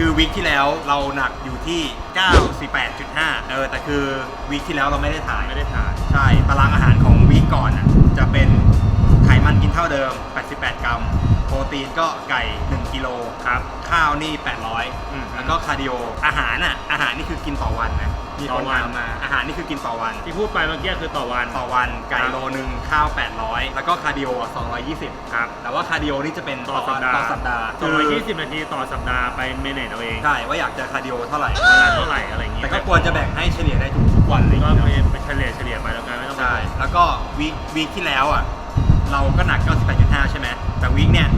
คือวีคที่แล้วเราหนักอยู่ที่ 98.5 เออ แต่คือวีคที่แล้วเราไม่ได้ถ่าย7ไม่ได้ถ่าย ใช่ ตารางอาหารของวีคก่อนอะ จะเป็นไขมันกินเท่าเดิม 88 กรัม โปรตีนก็ไก่ 1 กิโลครับ ข้าวนี่อืม800 แล้วก็คาร์ดิโอ อาหารอะ อาหารนี่คือกินต่อวันนะ มีต่คอนวันถามมา อาหารนี่คือกินต่อวัน ที่พูดไปเมื่อกี้คือต่อวัน ต่อวันไก่ครับโลนึงข้าว 800 แล้วก็คาร์ดิโออะ220 ครับ แต่ว่าคาร์ดิโอนี่จะเป็นต่อสัปดาห์ต่อสัปดาห์สองร้อยยี่สิบนาทีต่อสัปดาห์ไปเมเนจเอาเอง ใช่ ว่าอยากจะคาร์ดิโอเท่าไหร่เวลาเท่าไหร่อะไรอย่างงี้ แต่ก็ควรจะแบ่งให้เฉลี่ยได้ทุกทุกวันเลยก็เนาะไปเฉลี่ยเฉลี่ยไปแล้วกันไม่ต้องไปใช่ แล้วก็วีควีคที่แล้วอะเราก็หนัก 98.5 ใช่ไหม แต่วีคเนี่ย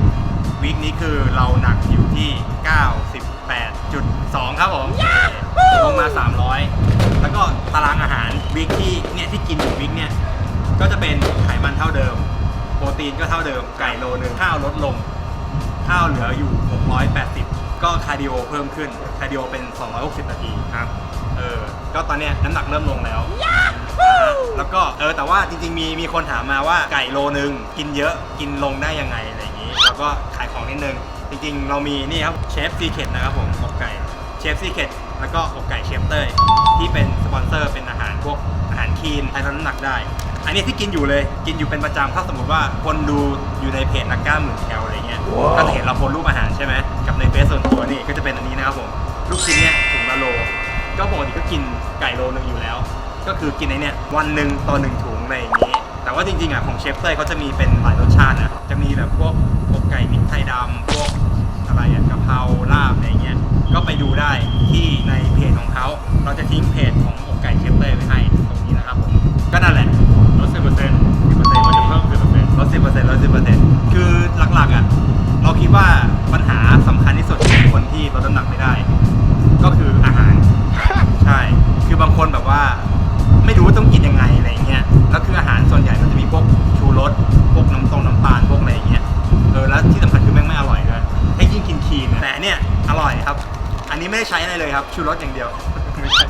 วีคนี้คือเราหนักอยู่ที่ 98.2 ครับผมลงมา 300 แล้วก็ตารางอาหารวีคที่เนี่ยที่กินอยู่วีคเนี่ยก็จะเป็นไขมันเท่าเดิม โปรตีนก็เท่าเดิมไก่โลนึงข้าวลดลง ข้าวเหลืออยู่ 680 ก็คาร์ดิโอเพิ่มขึ้นคาร์ดิโอเป็น 260 นาทีครับเออก็ตอนเนี้ยน้ำหนักเริ่มลงแล้ว แล้วก็เออแต่ว่าจริงๆมีมีคนถามมาว่าไก่โลนึงกินเยอะกินลงได้ยังไงอะไรอย่างนี้เราก็ขายของนิดนึง จริงๆ เรามีนี่ครับเชฟซีเคทนะครับผมอกไก่เชฟซีเคท แล้วก็อกไก่เชฟเต้ยที่เป็นสปอนเซอร์เป็นอาหารพวกอาหารคีนให้ลดน้ำหนักได้ อันนี้ที่กินอยู่เลยกินอยู่เป็นประจำถ้าสมมติว่าคนดูอยู่ในเพจนักกล้ามหมื่นแคลอะไรเงี้ยก็จะเห็นเราโพสต์รูปอาหารใช่ไหมกับในเฟซส่วนตัวนี่ก็จะเป็นอันนี้นะครับผมลูกชิ้นเนี่ยถุงละโล ก็ปกติก็กินไก่โลนึงอยู่แล้ว ก็คือกินไอเนี่ยวันหนึ่งต่อหนึ่งถุงอะไรอย่างนี้ แต่ว่าจริงๆอะของเชฟเต้ยเขาจะมีเป็นหลายรสชาตินะจะมีแบบพวกอกไก่พริกไทยดำพวกอะไรอะกะเพราลาบอะไรเงี้ย ก็ไปดูได้ที่ในเพจของเขา เราจะทิ้งเพจของอกไก่เชฟเต้ยไว้ให้ ครับชูรสอย่างเดียวไม่ใช่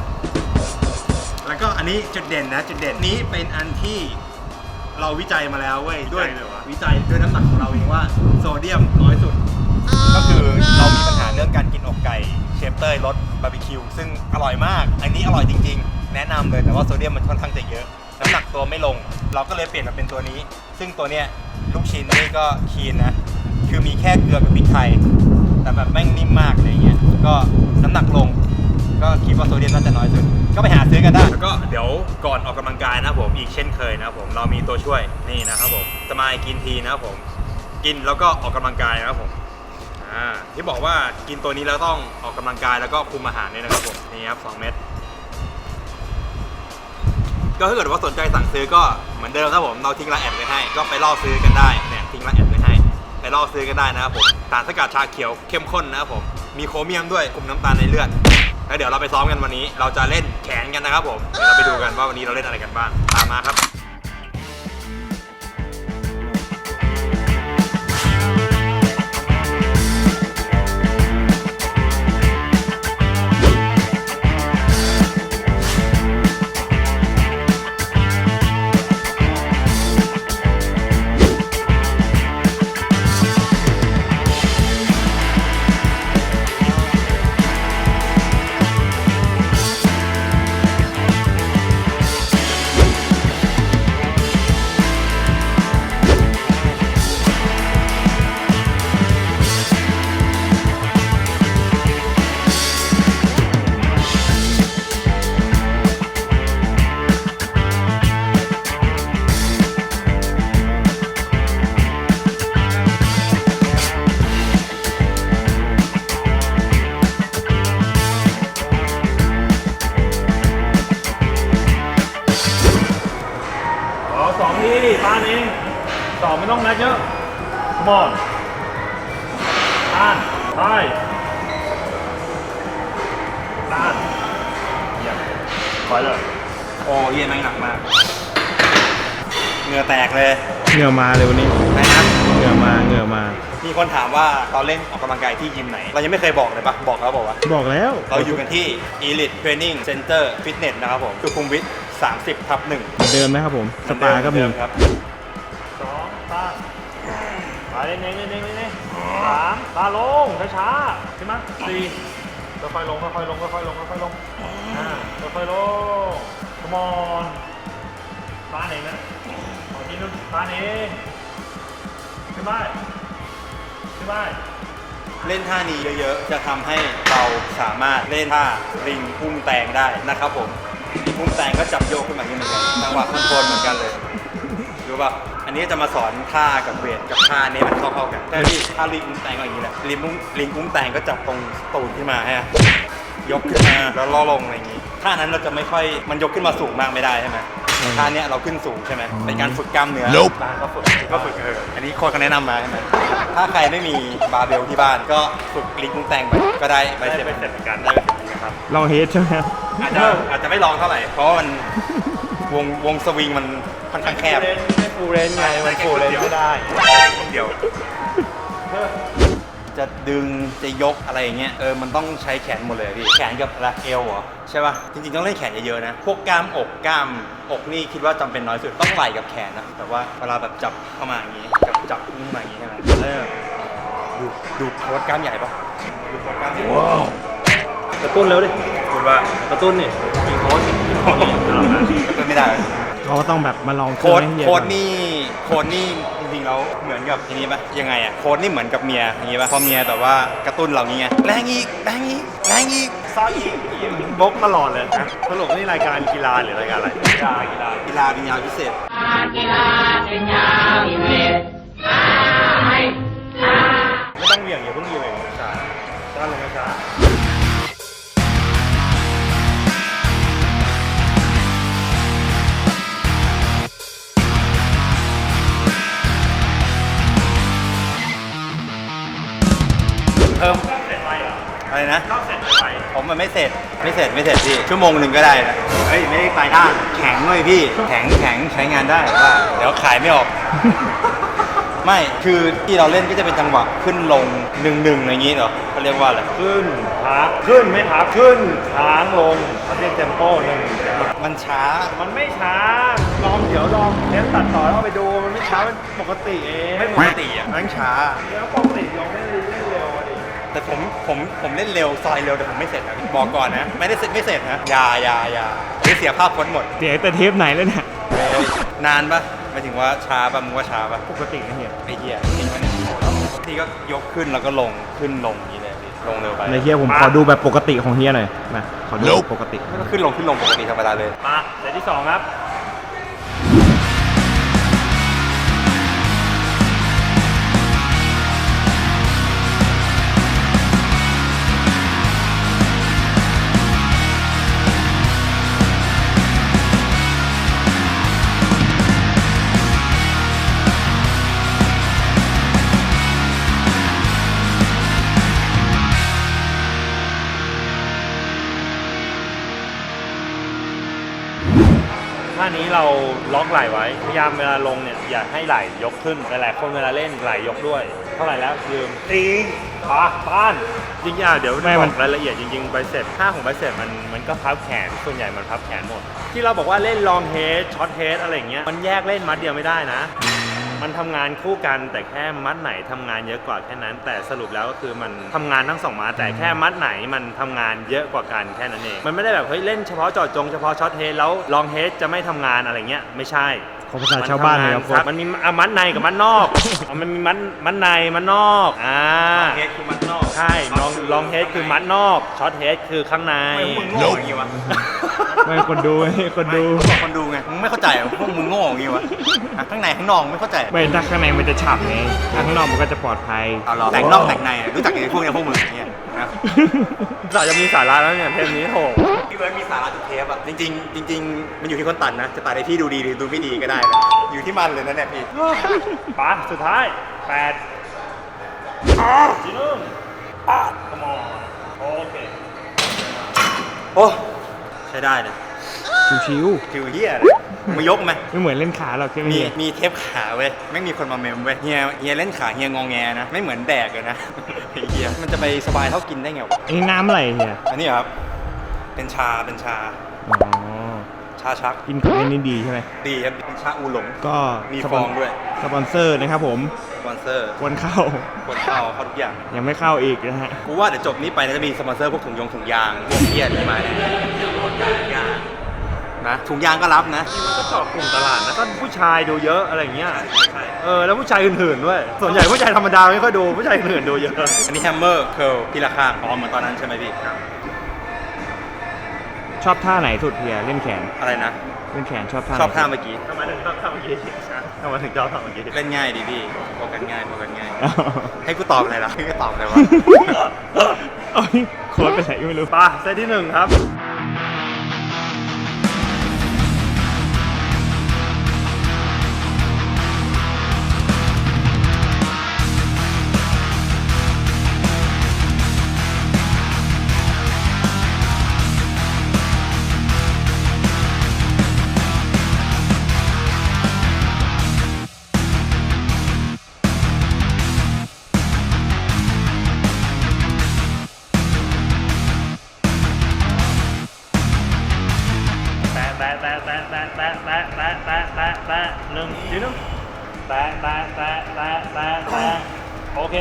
แล้วก็อันนี้จุดเด่นนะจุดเด่นนี้เป็นอันที่เราวิจัยมาแล้วเว้ยด้วยวิจัยด้วยน้ำหนักของเราเองว่าโซเดียมน้อยสุด ก็คือเรามีปัญหาเรื่องการกินอกไก่เชฟเต้ยรสบาร์บีคิวซึ่งอร่อยมาก อันนี้อร่อยจริง ๆ แนะนำเลยแต่ว่าโซเดียมมันค่อนข้างจะเยอะ น้ำหนักตัวไม่ลง เราก็เลยเปลี่ยนมาเป็นตัวนี้ ซึ่งตัวเนี้ยลูกชิ้นนี่ก็คีนนะ คือมีแค่เกลือกับพริกไทย แต่แบบแม่งนิ่มมากอะไรเงี้ย ก็น้ำหนักลง ก็คิดว่าโซเดียมน่าจะน้อยสุด ก็ไปหาซื้อกันได้ แล้วก็เดี๋ยวก่อนออกกำลังกายนะครับผมอีกเช่นเคยนะครับผมเรามีตัวช่วยนี่นะครับผมสมายกินทีนะครับผมกินแล้วก็ออกกำลังกายนะครับผมอ่าที่บอกว่ากินตัวนี้แล้วต้องออกกำลังกายแล้วก็คุมอาหารเนี่ยนะครับผมนี่ครับ2เม็ดก็ถ้าเกิดว่าสนใจสั่งซื้อก็เหมือนเดิมครับผมเราทิ้งรายแอดไว้ให้ ก็ไปล่อซื้อกันได้เนี่ยทิ้งรายแอด ไปลอกซื้อกันได้นะครับผมสารสกัดชาเขียวเข้มข้นนะครับผมมีโครเมียมด้วยคุมน้ำตาลในเลือดแล้วเดี๋ยวเราไปซ้อมกันวันนี้ เราจะเล่นแขนกันนะครับผมเดี๋ยวเราไปดูกันว่าวันนี้เราเล่นอะไรกันบ้างตามมาครับ อ่านใช่อ่านเยี่ยมไปเลยโอ้เยี่ยแม่งหนักมากนเหงื่อแตกเลย เหงื่อมาเลยวันนี้นะครับ เหงื่อมาเหงื่อมา มีคนถามว่าเราเล่นออกกำลังกายที่ยิมไหน เรายังไม่เคยบอกเลยปะบอกแล้วบอกว่า บอกแล้วเราอยู่กันที่ Elite Training Center Fitness นะครับผมสุขุมวิท30ทับหนึ่งเหมือนเดิมนะครับผม สปาก็มีเดิครับสองตาไปเล่นเองเล่นเองเล่นเอง สามตาลงช้าๆใช่ไหมสี่ค่อยๆลงค่อยๆลงค่อยๆลงค่อยๆลงอ่าค่อยๆลง come on ตาเองนะขอทีนึงตาเองขึ้นไปขึ้นไปเล่นท่านี้เยอะๆ จะทำให้เราสามารถเล่นท่าริงพุ่งแตงได้นะครับผมพุ่งแตงก็จับโยกขึ้นมาอย่างนี้เหมือนกันจังหวะคอนโทรลเหมือนกันเลยรู้ป่ะ อันนี้จะมาสอนท่ากับเวทกับท่านี้มันเข้าๆกันแต่ที่ท่าริงพุ่งแตงก็อย่างนี้แหละริงพุ่งริงพุ่งแตงก็จับตรงตูดขึ้นมาฮะยกขึ้นมาแล้วล่อลงอะไรอย่างนี้ท่านั้นเราจะไม่ค่อยมันยกขึ้นมาสูงมากไม่ได้ใช่ไหมท่าเนี้ยเราขึ้นสูงใช่ไหมเป็นการฝึกกล้ามเนื้อบ้านก็ฝึกก็ฝึกเอออันนี้โค้ชก็แนะนำมาใช่ไหมถ้าใครไม่มีบาร์เบลที่บ้านก็ฝึกลิงกุ้งแตงไปก็ได้ไปได้เสร็จไปเสร็จเหมือนกันได้ไปเสร็จเหมือนกันครับลองเฮดใช่ไหมครับอาจจะอาจจะไม่ลองเท่าไหร่เพราะว่ามันวงวงสวิงมันค่อนข้างแคบ ไม่ฟูเรนไงมันฟูเรนไม่ได้ เดี๋ยว จะดึงจะยกอะไรอย่างเงี้ยเออมันต้องใช้แขนหมดเลยอะพี่แขนกับอะไรเอวเหรอใช่ป่ะจริงๆต้องเล่นแขนเยอะๆนะพวกกล้ามอกกล้ามอกนี่คิดว่าจำเป็นน้อยสุดต้องไหล่กับแขนนะแต่ว่าเวลาแบบจับเข้ามาอย่างงี้กับจับขึ้นมาอย่างงี้ใช่ไหมเริ่มดูดูโค้ดกล้ามใหญ่ปะดูโค้ดกล้ามใหญ่กระตุ้นเร็วดิพูดว่า กระตุ้นนี่มีโค้ชของนี่ตลอดนะก็ไม่ได้ เขาก็ต้องแบบมาลองโค้ดให้เฮียโค้ดก่อนนี่โค้ดนี่จริงๆแล้วเหมือนกับทีนี้ปะยังไงอะโค้ดนี่เหมือนกับเมียอย่างงี้ปะพอเมียแบบว่ากระตุ้นเรานี้ไงแรงอีกแรงอีกแรงอีกซ้ายอีกบกตลอดเลยนะสรุปนี่รายการกีฬาหรือรายการอะไรกีฬากีฬากีฬาเป็นยาพิเศษไม่ต้องเหวี่ยงอย่าเพิ่งเหวี่ยงช้าช้าลงช้า เพิ่มเสร็จไปเหรออะไรนะเข้าเสร็จไปผมมันไม่เสร็จไม่เสร็จไม่เสร็จพี่ชั่วโมงหนึ่งก็ได้นะเฮ้ยไม่ได้ไปด้านแข็งเลยพี่แข็งแข็งใช้งานได้ว่าเดี๋ยวขายไม่ออก ไม่คือที่เราเล่นก็จะเป็นจังหวะขึ้นลงหนึ่งหนึ่งอะไรอย่างงี้เหรอเขาเรียกว่าอะไรขึ้นพักขึ้นไม่พักขึ้นค้างลงเขาเรียกเทมโปหนึ่งมันช้ามันไม่ช้าลองเดี๋ยวลองเทสตัดต่อแล้วเอาไปดูมันไม่ช้าเป็นปกติเองไม่ปกติอะมันช้าแล้วปกติลองไม่ แต่ผมผมผมเล่นเร็วซอยเร็วแต่ผมไม่เสร็จนะพี่บอกก่อนนะ ไม่ได้เสร็จไม่เสร็จนะอย่าอย่าอย่าเดี๋ยวเสียภาพพ้นหมดเสียแต่เทปไหนแล้วเนี่ยนานปะหมายถึงว่าช้าปะมึงว่าช้าปะปกตินะเฮียไอ้เหี้ยจริงปะเนี่ยทีก็ยกขึ้นแล้วก็ลงขึ้นลงอย่างนี้เลยพี่ลงเร็วไปในเฮียผมขอดูแบบปกติของเฮียหน่อยมาขอดูปกติแล้วก็ขึ้นลงขึ้นลงปกติธรรมดาเลย มาเซตที่สองครับ ท่านี้เราล็อกไหล่ไว้ พยายามเวลาลงเนี่ยอย่าให้ไหล่ยกขึ้นหลายๆคนเวลาเล่นไหล่ยกด้วย เท่าไหร่แล้วยืมตีปาป้านจริงๆอะเดี๋ยวไม่บมัอนกรายละเอียดจริงๆไบเซ็ปท่าของไบเซ็ปมันมันก็พับแขนส่วนใหญ่มันพับแขนหมด ที่เราบอกว่าเล่นลองเฮดช็อตเฮดอะไรอย่างเงี้ยมันแยกเล่นมัดเดียวไม่ได้นะ มันทำงานคู่กันแต่แค่มัดไหนทำงานเยอะกว่าแค่นั้น แต่สรุปแล้วก็คือมันทำงานทั้งสองมัดแต่แค่มัดไหนมันทำงานเยอะกว่ากันแค่นั้นเอง มันไม่ได้แบบเฮ้ยเล่นเฉพาะเจาะจงเฉพาะช็อตเฮดแล้วลองเฮดจะไม่ทำงานอะไรเงี้ยไม่ใช่ ของภาษาชาวบ้านเลยครับครับมันมีอะมัดในกับมัดนอกอะมันมีมัดมัดในมัดนอก อ่า เฮดคือมันนอกใช่ ลองลองเฮดคือมัดนอก ช็อตเฮดคือข้างใน ไม่มึงโง่อย่างงี้วะ ไม่คนดูคนดู ไม่บอกคนดูไงมึงไม่เข้าใจเหรอพวกมึงโง่อย่างงี้วะอะข้างในข้างนอกไม่เข้าใจไม่ถ้าข้างในมันจะฉ่ำไงถ้าข้างนอกมันก็จะปลอดภัย เอาเหรอแต่งนอกแต่งในอะรู้จักไอ้พวกเนี้ยพวกมึงอย่างเงี้ยนะสาจะมีสาระแล้วเนี่ยเทปนี้โหพี่เบิร์ดมีสาระทุกเทปอะจริงๆจริง ๆ มันอยู่ที่คนตัดนะ จะตัดให้พี่ดูดีหรือดูไม่ดีก็ได้นะอยู่ที่มันเลยนะเนี่ยพี่ ปะสุดท้ายแปดจีนุ่มขมอนโอเค โอ้ ใช้ได้นะชิวฟิวเฮียเลยมายกไหมไม่เหมือนเล่นขาหรอกใช่ไหมมีเฮียมีเทปขาเว้ยไม่มีคนมาเมมเว้ยเฮียเฮียเล่นขาเฮียงองแงนะ ไม่เหมือนแดกเลยนะ ไอ้เฮียมันจะไปสบายเท่ากินได้ไงวะ อันนี้น้ำอะไรเฮียอันนี้เหรอครับ เป็นชาเป็นชา อ๋อชาชักกินกับเล่นนี่ดีใช่ไหมดีครับเป็นชาอูหลง ก็มีสฟปองด้วย สปอนเซอร์นะครับผมสปอนเซอร์ควรเข้า คนเข้าเขาทุกอย่าง ยังไม่เข้าอีกนะฮะ กูว่าเดี๋ยวจบนี้ไปน่าจะมีสปอนเซอร์พวกถุงยงถุงยางพวกเฮียนี่มาเนี่ ยนะถุงยางก็รับนะมันก็เจาะกลุ่มตลาดนะก็ผู้ชายดูเยอะอะไรเงี้ยเออแล้วผู้ชายอื่นๆด้วยส่วนใหญ่ผู้ชายธรรมดาไม่ค่อยดูผู้ชายอื่นๆดูเยอะอันนี้แฮมเมอร์เคิลที่ละข้างอ๋อเหมือนตอนนั้นใช่ไหมพี่ชอบท่าไหนสุดเฮียเล่นแขนอะไรนะเล่นแขนชอบท่าชอบท่าไหนเมื่อกี้ทำไมถึงชอบทำเมื่อกี้ทำไมถึงชอบทำเมื่อกี้เล่นง่ายดีพี่โฟกันง่ายโฟกันง่ายอ้าวให้กูตอบอะไรล่ะให้กูตอบอะไรวะเอ้ยโค้ดไปไหนก็ไม่รู้ไปเซตที่หนึ่งครับ หนึ่งทีหนึงแตะแตะแตะแตะแตะแตะโอเค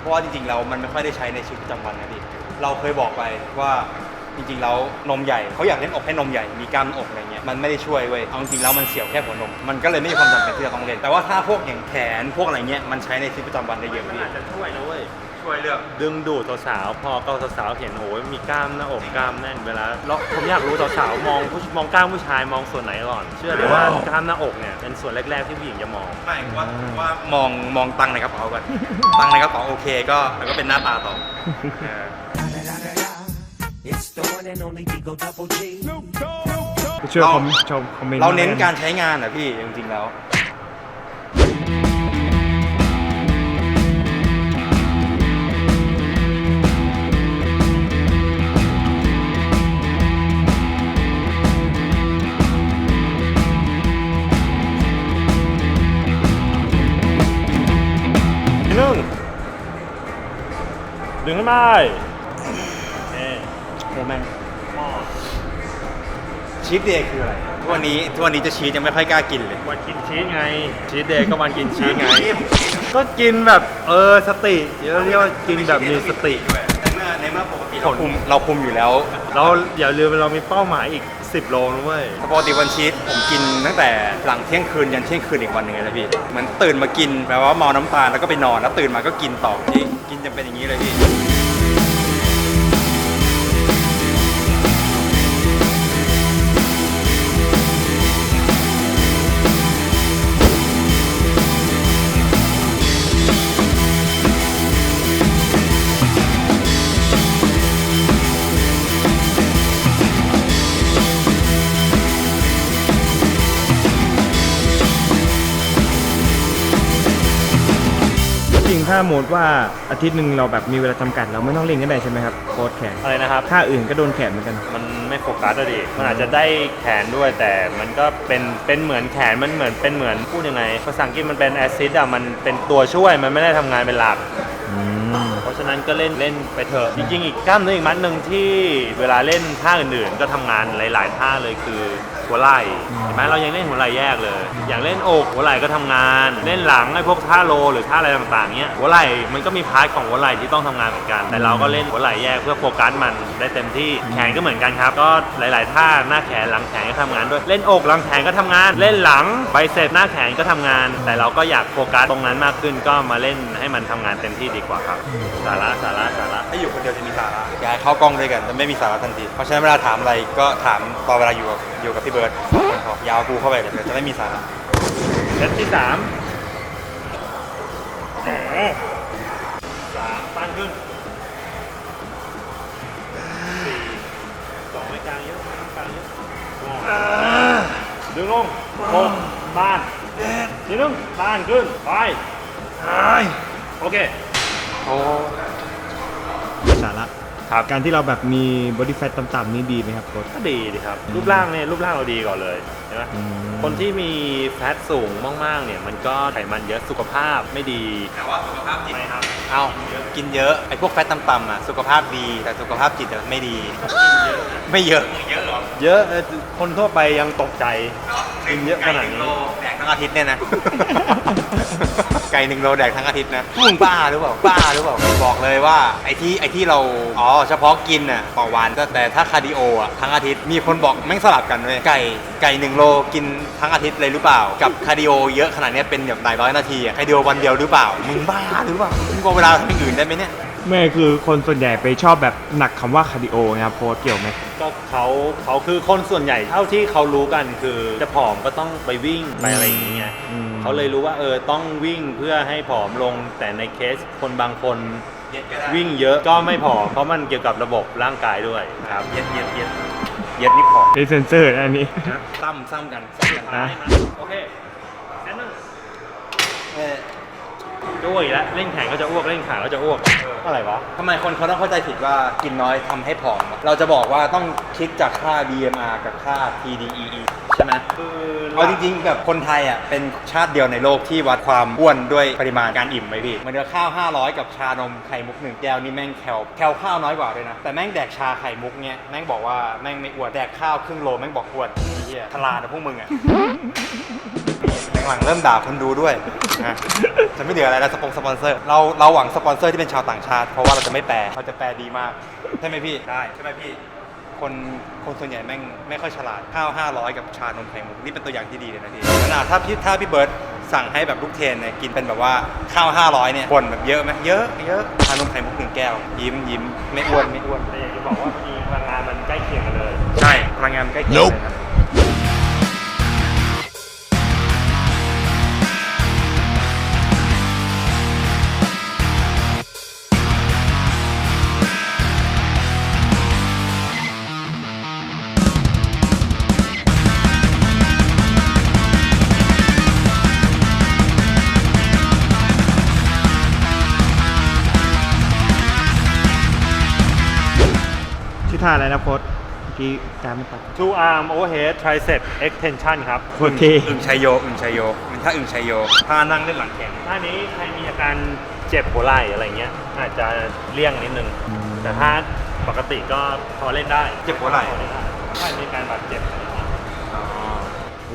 เพราะว่าจริงๆเรามันไม่ค่อยได้ใช้ในชีวิตประจำวันนะพี่ เราเคยบอกไปว่าจริงๆแล้วนมใหญ่เขาอยากเล่นอกให้นมใหญ่มีกล้ามอกอะไรเงี้ยมันไม่ได้ช่วยเว้ยเอาจริงๆแล้วมันเสียวแค่หัวนม มันก็เลยไม่มีความจำเป็นที่จะต้องเล่นแต่ว่าถ้าพวกอย่างแขนพวกอะไรเงี้ยมันใช้ในชีวิตประจำวันได้เยอะมันพี่อาจจะช่วยนะเว้ย ช่วยเลือกดึงดูดสาวๆพอก็สาวๆเห็นโอ้ยมีกล้ามหน้าอกกล้ามแน่นเวลาแล้วผมอยากรู้สาวๆมองผู้มองกล้ามผู้ชายมองส่วนไหนก่อน เชื่อเลยว่ากล้ามหน้าอกเนี่ยเป็นส่วนแรกๆที่ผู้หญิงจะมองไม่ว่าว่ามองมองตังค์ในกระเป๋าก่อน ตังค์ในกระเป๋าโอเคก็แล้วก็เป็นหน้าตาต่อเออ It's the one and only Digo Double G. ช่วยเรา คอมชมคอมเมนต์เราเน้นมแล้วการใช้งานอะพี่จริงๆแล้ว ดึงขึ้นมาเอ๊ะโอ้แม่งชีสเดย์คืออะไรทุกวันนี้ทุกวันนี้จะชีสยังไม่ค่อยกล้ากินเลยวันกินชีสไง ชีสเดย์ก็วันกินชีสไง ก็กินแบบเออสติเดี๋ยวเรียกว่ากินแบบมีสติ ในเมื่อในเมื่อปกติเราคุมเราคุมอยู่แล้วเราอย่าลืมเรามีเป้าหมายอีก 10 โลนะเว้ย ปกติวันชีสผมกินตั้งแต่หลังเที่ยงคืนยันเที่ยงคืนอีกวันหนึ่งเลยนะพี่เหมือนตื่นมากินแปลว่าเมาน้ำตาลแล้วก็ไปนอนแล้วตื่นมาก็กินต่อที่กินจะเป็นอย่างนี้เลยพี่ ถ้าโหมดว่าอาทิตย์หนึ่งเราแบบมีเวลาจำกัดเราไม่ต้องเล่นก็ได้ใช่ไหมครับโค้ดแขนอะไรนะครับ ท่าอื่นก็โดนแขนเหมือนกัน มันไม่โฟกัสอะดิมันอาจจะได้แขนด้วยแต่มันก็เป็นเป็นเหมือนแขนมันเหมือนเป็นเหมือนพูดยังไงภาษาอังกฤษมันเป็นแอซิดอะมันเป็นตัวช่วยมันไม่ได้ทำงานเป็นหลักอืมเพราะฉะนั้นก็เล่นเล่นไปเถอะจริงๆอีกกล้ามเนื้ออีกมัดหนึ่งที่เวลาเล่นท่าอื่นๆ ก็ทำงานหลาย ๆ ท่าเลยคือ หัวไหล่เห็นไหมเรายังเล่นหัวไหล่แยกเลย อย่างเล่นอกหัวไหล่ก็ทำงาน เล่นหลังไอ้พวกท่าโลหรือท่าอะไรต่างๆเนี้ยหัวไหล่มันก็มีพาร์ทของหัวไหล่ที่ต้องทำงานเหมือนกัน แต่เราก็เล่นหัวไหล่แยกเพื่อโฟกัสมันได้เต็มที่แขนก็เหมือนกันครับ ก็หลาย ๆ ท่าหน้าแขนหลังแขนก็ทำงานด้วยเล่นอกหลังแขนก็ทำงาน เล่นหลังไบเซปหน้าแขนก็ทำงาน แต่เราก็อยากโฟกัสตรงนั้นมากขึ้นก็มาเล่นให้มันทำงานเต็มที่ดีกว่าครับสาระสาระสาระถ้าอยู่คนเดียวจะมีสาระอยากให้เข้ากล้องด้วยกันจะไม่มีสาระทันทีเพราะฉะนั้นเวลาถามอะไรก็ถามตอนเวลาอยู่กับอยู่กับพี่เบิร์ดคนขอยาวกูเข้าไปเดี๋ยวจะไม่มีสาระเซตที่สามแหมสามตั้งขึ้นสี่สองไม่กลางเยอะไม่ต้องกลางเยอะห้าดึงลงหกบ้านทีนึงบ้านขึ้นไปโอเคโอ้สาระ ครับ การที่เราแบบมีบอดี้แฟทต่ำๆนี่ดีไหมครับโค้ช ก็ดีดีครับ รูปร่างเนี่ยรูปร่างเราดีก่อนเลยใช่ไหมอืม คนที่มีแฟตสูงมากๆเนี่ยมันก็ไขมันเยอะสุขภาพไม่ดีแต่ว่าสุขภาพจิตไหมครับ เอากินเยอะ ไอ้พวกแฟตต่ำๆอะ สุขภาพดี แต่สุขภาพจิตอะไม่ดี ไม่เยอะเยอะหรอเยอะเออคนทั่วไปยังตกใจ กินเยอะขนาดนี้ แดกทั้งอาทิตย์เนี่ยนะ ไก่หนึ่งโลแดกทั้งอาทิตย์นะมึงบ้าหรือเปล่าบ้าหรือเปล่าบอกเลยว่าไอ้ที่ไอ้ที่เราอ๋อเฉพาะกินน่ะต่อวันแต่ถ้าคาร์ดิโออะทั้งอาทิตย์มีคนบอกแม่งสลับกันเลยไก่ไก่หนึ่งโลกินทั้งอาทิตย์เลยหรือเปล่า กับคาร์ดิโอเยอะขนาดเนี้ยเป็นแบบหลายร้อยนาทีอะคาร์ดิโอวันเดียวหรือเปล่ามึงบ้าหรือเปล่ามึงกลัวเวลาทำอย่างอื่นได้ไหมเนี่ยแม่คือคนส่วนใหญ่ไปชอบแบบหนักคำว่าคาร์ดิโอนะครับโค้ชเกี่ยวไหมก็เขาเขาคือคนส่วนใหญ่เท่าที่เขารู้กันคือจะผอมก็ต้องไปวิ่งไปอะไรอย่างเงี้ยอืม เขาเลยรู้ว่าเออต้องวิ่งเพื่อให้ผอมลงแต่ในเคสคนบางคนเย็ดก็ได้วิ่งเยอะก็ไม่ผอมเพราะมันเกี่ยวกับระบบร่างกายด้วยครับ เย็ดเย็ดเย็ดเย็ดนี่พอได้เซนเซอร์นะอันนี้ซ้ำซ้ำกันซ้ำกันอะโอเคแซนนึงเออด้วยแล้วเล่นแข่งก็จะอ้วกเล่นขาก็จะอ้วกอะไรวะ ทำไมคนเขาต้องเข้าใจผิดว่ากินน้อยทำให้ผอมวะเราจะบอกว่าต้องคิดจากค่า BMR กับค่า TDEE ใช่ไหมคือเอาจริงๆแบบคนไทยอะเป็นชาติเดียวในโลกที่วัดความอ้วนด้วยปริมาณการอิ่มไหมพี่มันจะข้าว 500 กับชานมไข่มุกหนึ่งแก้วนี่แม่งแคลแคลข้าวน้อยกว่าด้วยนะ แต่แม่งแดกชาไข่มุกเนี้ยแม่งบอกว่าแม่งไม่อ้วนแดกข้าวครึ่งโลแม่งบอกอ้วนไอ้เหี้ยทลาดนะพวกมึงอะหลังๆเริ่มด่าคนดูด้วยนะจะไม่เหลืออะไรแล้วสปงสปอนเซอร์ เราเราหวังสปอนเซอร์ที่เป็นชาวต่างชาติ เพราะว่าเราจะไม่แปลเราจะแปลดีมาก ใช่ไหมพี่ ได้ ใช่ไหมพี่ คนคนส่วนใหญ่แม่งไม่ค่อยฉลาดข้าว500 กับชานมไข่มุกนี่เป็นตัวอย่างที่ดีเลยนะพี่ขนาดถ้าพี่ถ้าพี่เบิร์ตสั่งให้แบบลูกเทนเนี่ยกินเป็นแบบว่าข้าว 500เนี่ยคนแบบเยอะไหมเยอะเยอะชานมไข่มุกหนึ่งแก้ว ยิ้มยิ้มไม่อ้วนไม่อ้วนแต่อยากจะบอกว่ามีพลังงานมันใกล้เคียงกันเลย ใช่พลังงานใกล้เคียงเล ท่าอะไรนะโค้ชเมื่อกี้จำไม่ตัด two arm overhead tricep extension ครับโคตรเท่อึ่งชัยโยอึ่งชัยโยเป็นท่าอึ่งชัยโยท่านั่งเล่นหลังแขนท่านี้ใครมีอาการเจ็บหัวไหล่อะไรเงี้ย อาจจะเลี่ยงนิดนึงแต่ถ้าปกติก็พอเล่นได้เจ็บหัวไหล่ พอเนได้ถ้ามีการบาดเจ็บอะไรเงี้ยอ๋อโ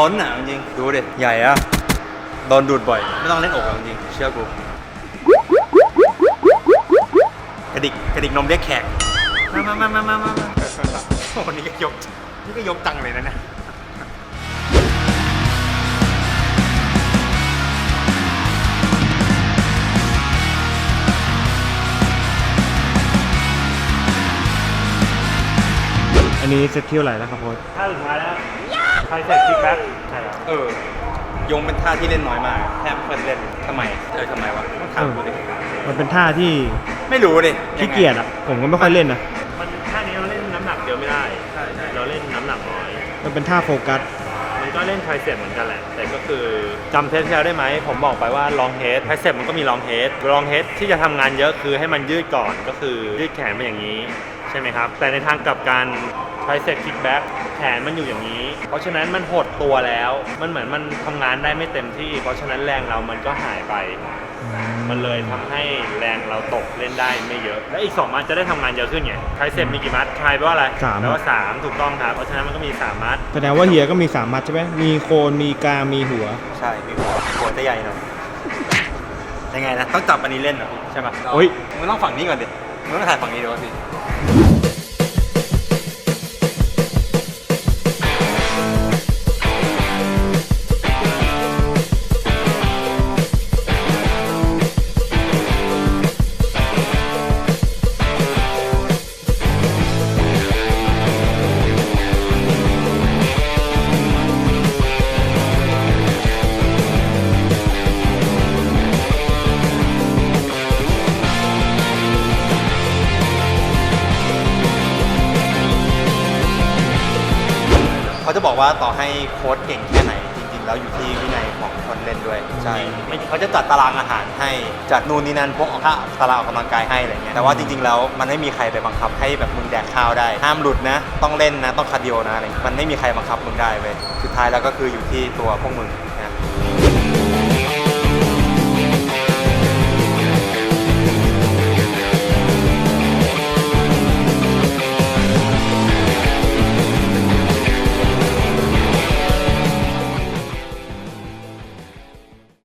ล้นอะจริงๆดูดิ ใหญ่อะโดนดูดบ่อย ไม่ต้องเล่นอกหรอกจริงๆเชื่อกู กระดิกกระดิกนมเรียกแขก มามามามามามาโอ้โหนี่ก็ยก นี่ก็ยกจังเลยนะเนี่ย อันนี้เซตที่เท่าไหร่แล้วครับโค้ชท่าสุดท้ายแล้ว tricep kick back ใช่แล้วเออยงเป็นท่าที่เล่นน้อยมากแทบไม่เคยเล่นทำไมเออทำไมวะต้องถามกูดิมันเป็นท่าที่ไม่รู้ดิขี้เกียจอะ ผมก็ไม่ค่อยเล่นนะมันท่านี้เราเล่นน้ำหนักเยอะไม่ได้ใช่ใช่เราเล่นน้ำหนักน้อย มันเป็นท่าโฟกัสมันก็เล่นไทรเซปเหมือนกันแหละ แต่ก็คือจำเทปที่แล้วได้ไหม ผมบอกไปว่าลองเฮดไทรเซปมันก็มีลองเฮดลองเฮดที่จะทำงานเยอะคือให้มันยืดก่อนก็คือยืดแขนมาอย่างนี้ ใช่ไหมครับ แต่ในทางกลับกันไทรเซปคิกแบ็กแข นมันอยู่อย่างนี้ เพราะฉะนั้นมันหดตัวแล้ว มันเหมือนมันทำงานได้ไม่เต็มที่ เพราะฉะนั้นแรงเรามันก็หายไป มันเลยทำให้แรงเราตกเล่นได้ไม่เยอะ และอีก 2 มัดจะได้ทำงานเยอะขึ้นไงไทรเซปมีกี่มัดทายแปลว่าอะไรสาม แปลว่า3ถูกต้องครับ เพราะฉะนั้นมันก็มี 3 มัด แสดงว่าเฮียก็มีสามมัดใช่ไหมมีโคนมีกรามมีหัว ใช่มีหัวหัวจะใหญ่หน่อยยังไงนะต้องจับอันนี้เล่นเหรอใช่ปะโอ๊ย มึงต้องฝั่งนี้ก่อนดิมึงต้องถ่ายฝั่งนี้ดี กว่าสิบอกว่าต่อให้โค้ชเก่งแค่ไหน จริงๆ แล้วอยู่ที่วินัยของคนเล่นด้วย ใช่ไม่เขาจะจัดตารางอาหารให้จัดนู่นนี่นั่นพวกค่าตารางออกกำลังกายให้อะไรเงี้ยแต่ว่าจริงๆแล้วมันไม่มีใครไปบังคับให้แบบมึงแดกข้าวได้ ห้ามหลุดนะ ต้องเล่นนะต้องคาร์ดิโอนะอะไรเงี้ยมันไม่มีใครบังคับมึงได้เว้ยสุดท้ายแล้วก็คืออยู่ที่ตัวพวกมึง